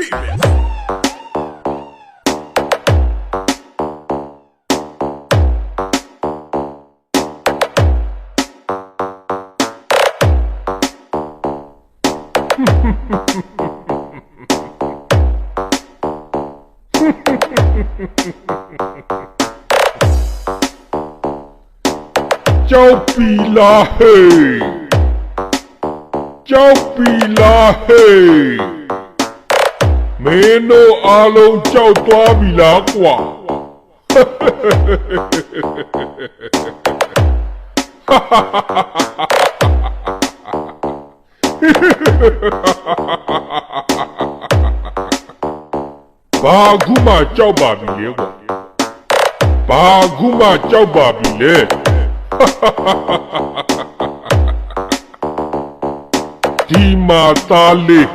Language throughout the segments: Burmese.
Remix. ကြောက်ပြီလားဟေးကြောက်ပြီလားဟေး မင်းတို့အားလုံးကြောက်သွားပြီလားကွာဘာခုမှကြောက်ပါပြီလေကွာဘာခုမှကြောက်ပါပြီလေဒီမာသားလေး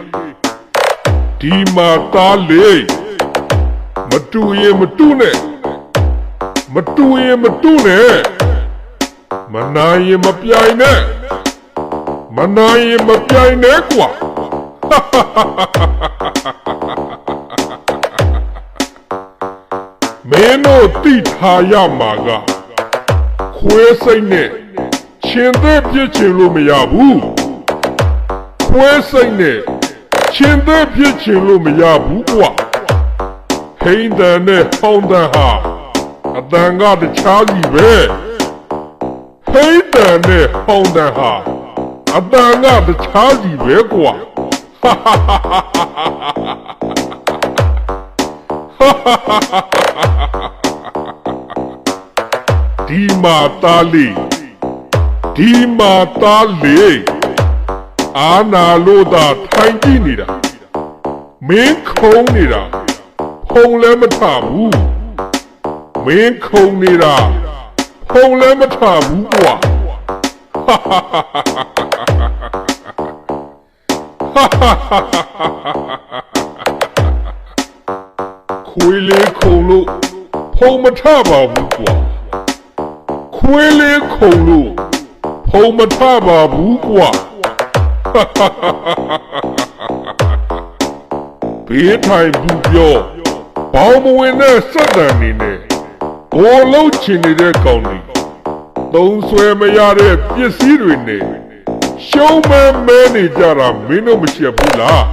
ဒီမာသားလေးမတူရင်မတူနဲ့မတူရင်မတူနဲ့မနိုင်ရင်မပြိုင်နဲ့မနိုင်ရင်မပြိုင်နဲ့ကွာမင်းတို့တိထားရမှာကခွဲစိတ်နဲ့ရှင်သက်ပြစ်ချင်လို့မရဘူးခွဲစိတ်နဲ့ ရှင်သက်ပြစ်ချင်လို့မရဘူးကွာဟိန်းတန်နဲ့ဟောင်းတန်ဟာအတန်ကတခြားစီပဲဟိန်းတန်နဲ့ဟောင်းတန်ဟာအတန်ကတခြားစီပဲကွာဒီမာသားလေးဒီမာသားလေး အာနာလို့သာထိုင်ကြည့်နေတာမင်းခုံနေတာဖုံလည်းမထဘူးမင်းခုံနေတာဖုံလည်းမထဘူးကွာခွေးလေးခုံလို့ဖုံမထပါဘူးကွာခွေးလေးခုံလို့ဖုံမထပါဘူးကွာ ဘေးထိုင်ဘူးပြောဘောင်းမဝင်တဲ့စက်တန်နေနဲ့ဘောလုံးချင်နေတဲ့ကောင်တွေသုံးဆွဲမရတဲ့ပစ္စည်းတွေနဲ့ရှုံးမဲမဲနေကြတာမင်းတို့မရှက်ဘူးလား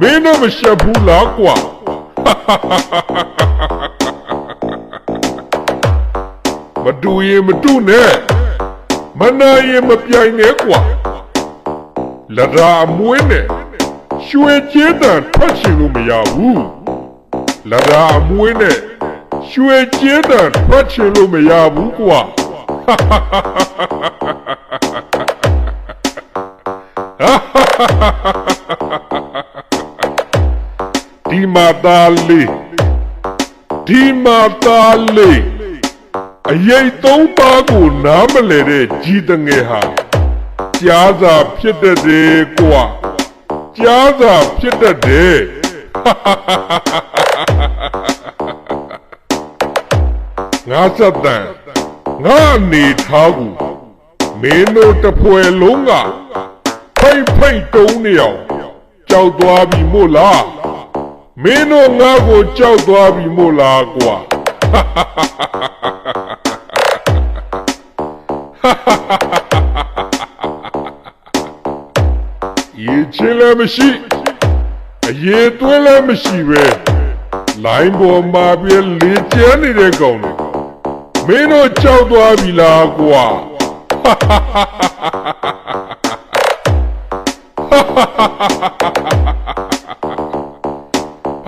မင်းတို့မရှက်ဘူးလားကွာမတူရင်မတူနဲ့မနာရင်မပြိုင်နဲ့ကွာ လရာအမွေးနဲ့ရွှေချဲတန်ထွက်ချင်လို့မရဘူးလရာအမွေးနဲ့ရွှေချဲတန်ထွက်ချင်လို့မရဘူးကွာဒီမာသားလေးဒီမာသားလေးအရေးသုံးပါးကိုနားမလဲတဲ့ကြီးတငယ်ဟာ ကြားစာဖြစ်တတ်တယ်ကွာကြားစာဖြစ်တတ်တယ်ငါစက်တန်ငါအနေထားကိုမင်းတို့တစ်ဖွဲလုံးကဖိတ်ဖိတ်တုံးနေအောင်ကြောက်သွားပြီမို့လားမင်းတို့ငါ့ကိုကြောက်သွားပြီမို့လားကွာရေ ချင်းလည်းမရှိအရေးသွင်းလည်းမရှိပဲလိုင်းပေါ်မှာပြလေကျန်းနေတဲ့ကောင်တွေမင်းတို့ကြောက်သွားပြီလားကွာ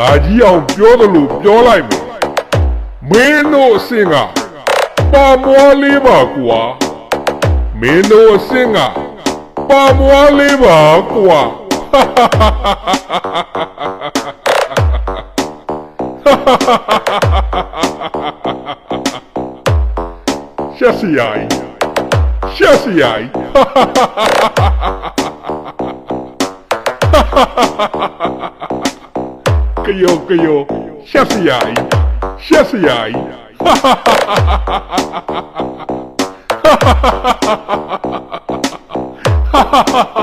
အာကြီးအောင်ပြောသလိုပြောလိုက်မယ်မင်းတို့အစင်ကပါမွားလေးပါကွာမင်းတို့အစင်က ပါမွားလေးပါကွာရှက်စရာကြီးရှက်စရာကြီးကယောကယောရှက် ha ha ha